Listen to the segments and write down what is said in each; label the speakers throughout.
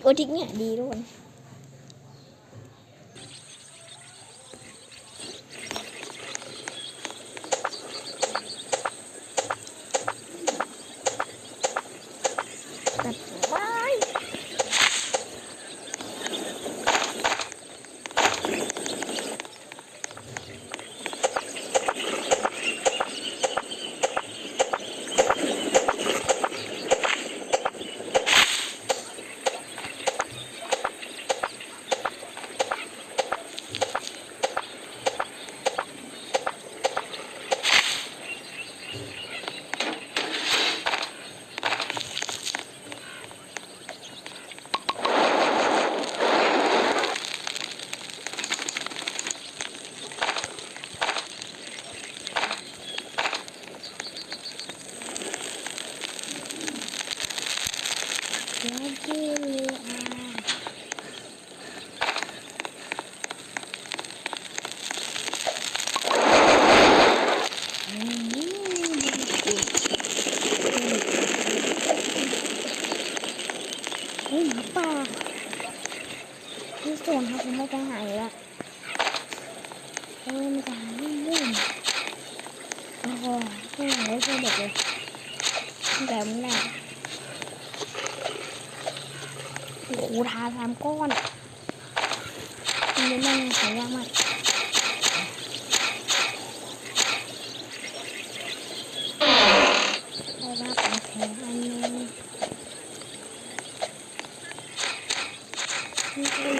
Speaker 1: กโอทิกเฮ้ยป่าที่ส่วนครับผมไม่ไปหายละเออมันจะหาเรื่องๆโอ้โหไม่ไหวเลยเด็กเลยแต่มึงน่ะโอ้โหทาสามก้อนมันเป็นแม่งหายากมากได้รับของแถมอันหนึงนี่คือ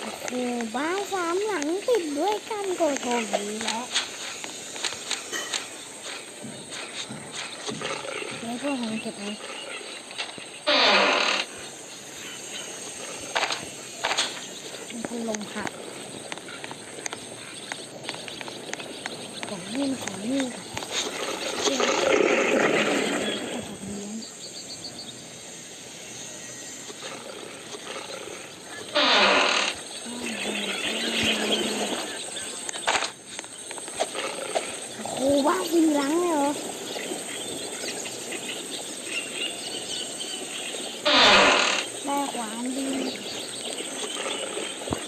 Speaker 1: โอ้โหบ้าน สามหลังติดด้วยกันโกโทดีแล้วแล้วพวกของเก็บไว้มันพัดลมค่ะของนี่ของนี่ค่ะเชื่อของเลี้ยง โอ้ โหบ้าสี่หลังเลยเหรอ ได้ขวานดี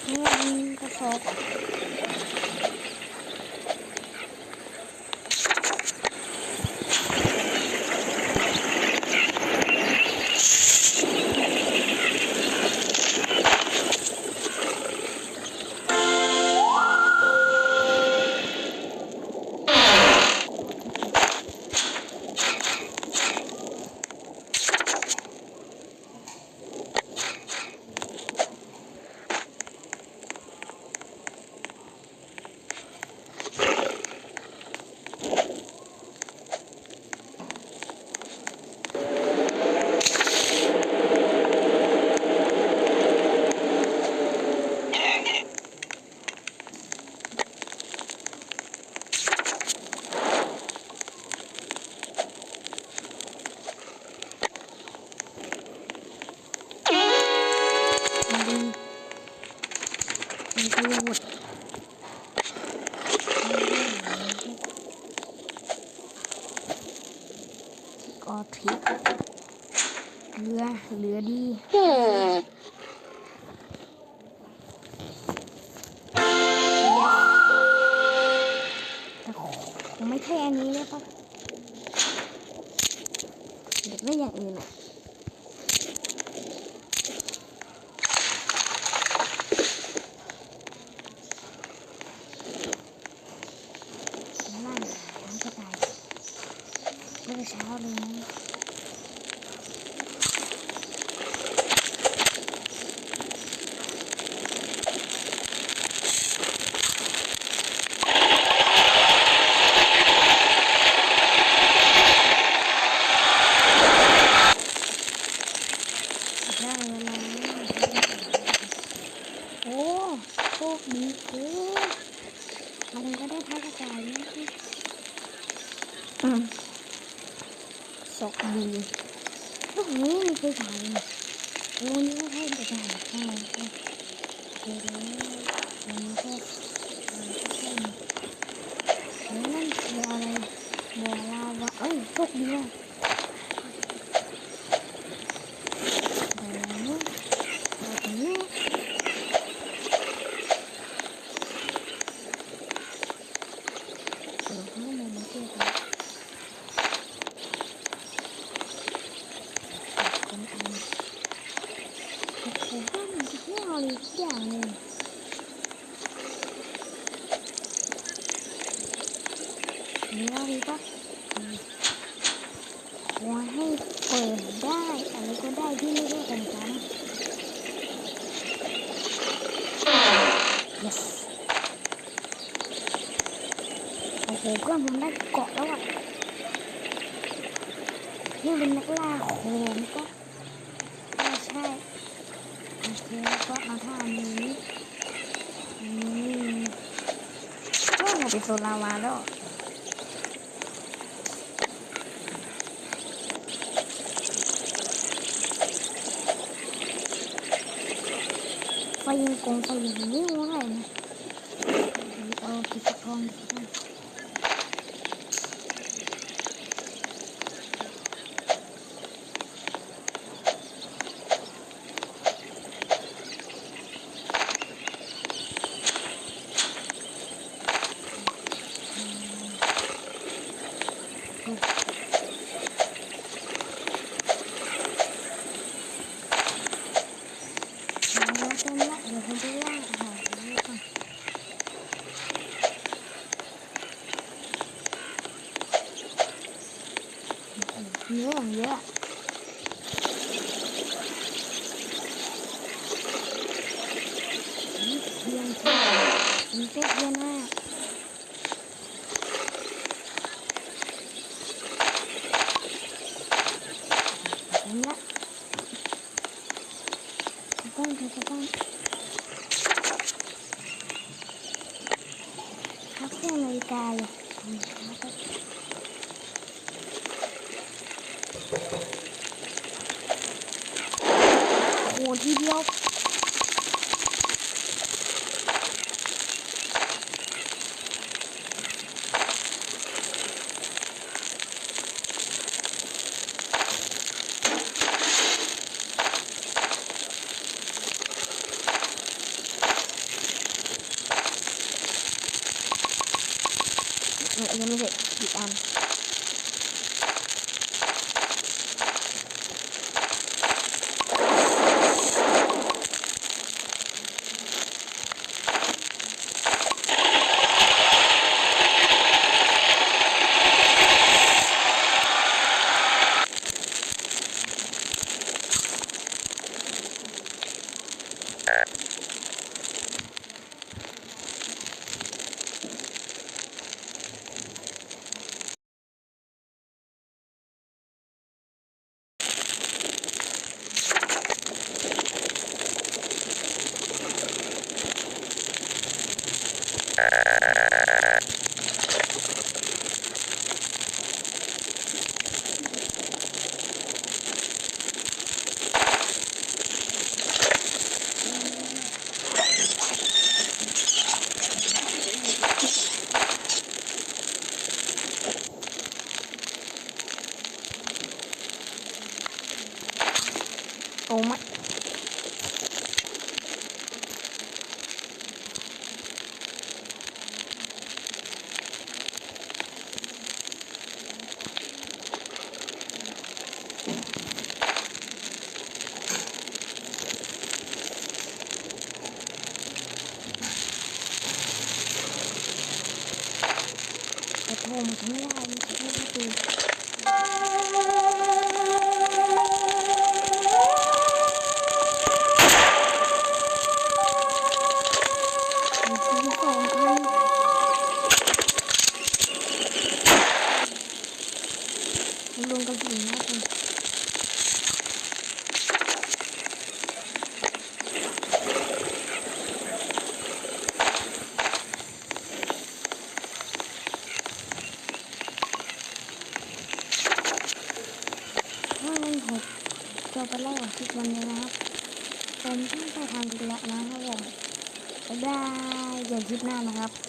Speaker 1: นี่มันกระสอบมันดีมันดีหมดก็ทริป เรือเรือดีแต่คงไม่ใช่อันนี้เลยปะเด็กไม่อย่างอื่นอะ นั่นช้างกระต่ายเมื่อเช้าเลยนะได้เวลาโอ้โชคดีเกินมัน ก็ได้ท้ากระต่ายอืมสกดีลูกนี้ไม่เคยถ่ายเลยโอ้นี่ก็ให้แต่จ่ายใช่ใช่เดี๋ยวแล้วอันนี้ก็อะไรก็ใช่แล้วนั่นคืออะไรบัวลาวะเอ้ยโชคดีว่ะวลาวะบัวตรงนี้เดี๋ยวเขามามาเที่ยวกันคนอัน โอ้โหบ้านมันจะ ไม่เอาเลยอย่างเลยนี่ว่าดีปะอืมว่าให้เปิดได้อะไรก็ได้ที่ไม่ใช่ของฉัน yes โอ้โหเพื่อนผมได้เกาะแล้วอะนี่เป็นนักล่าโขงก็ใช่ใช่ โอเคแล้ว ก็เอาท่านี้นนี้ก็เราไปโซลาวาแล้วไฟยิงกงไฟยิงนิ้วอะไรนะเอาพิษทองดิเอาแล้วเต้นละเดี๋ยวผมไปล่าอาหารนี้ก่อน เยอะอย่างเยอะนี่เทียนเทียนนี่เทียนมากเต็มละจะต้องจะต้องพักเครื่องนาฬิกาเลยอืมแล้วก็โอ้โห ปหน้านะครับ